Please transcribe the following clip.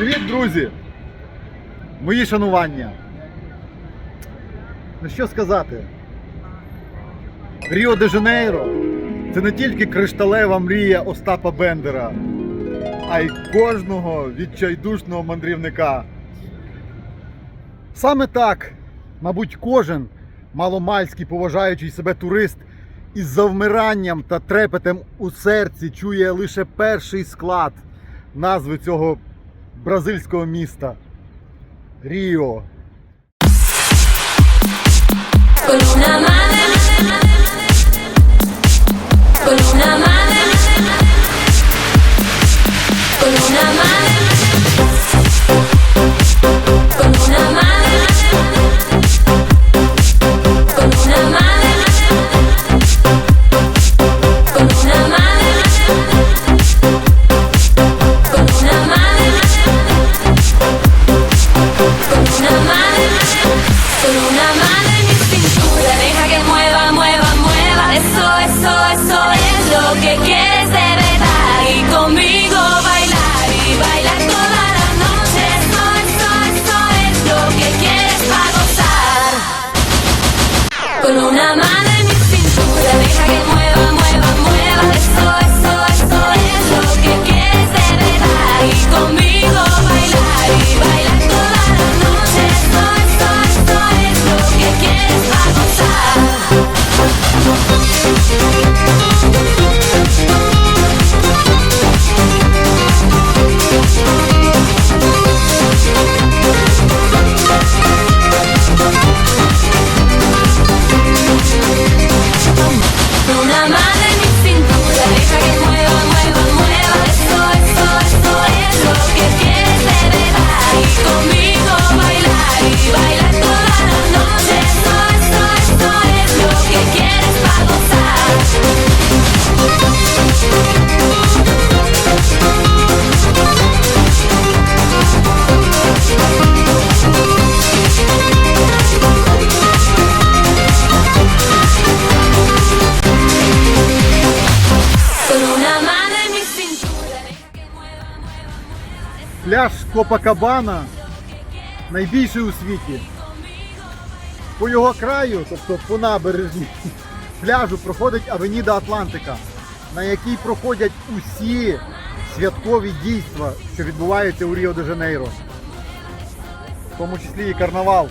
Привіт, друзі! Мої шанування. Ну що сказати? Ріо де Жанейро це не тільки кришталева мрія Остапа Бендера, а й кожного відчайдушного мандрівника. Саме так, мабуть, кожен маломальський поважаючий себе турист із завмиранням та трепетом у серці чує лише перший склад назви цього бразильського міста Ріо. Пляж Копакабана найбільший у світі. По його краю, тобто по набережні пляжу, проходить Авеніда Атлантика, на якій проходять усі святкові дійства, що відбуваються у Ріо де жанейро в тому числі і карнавал.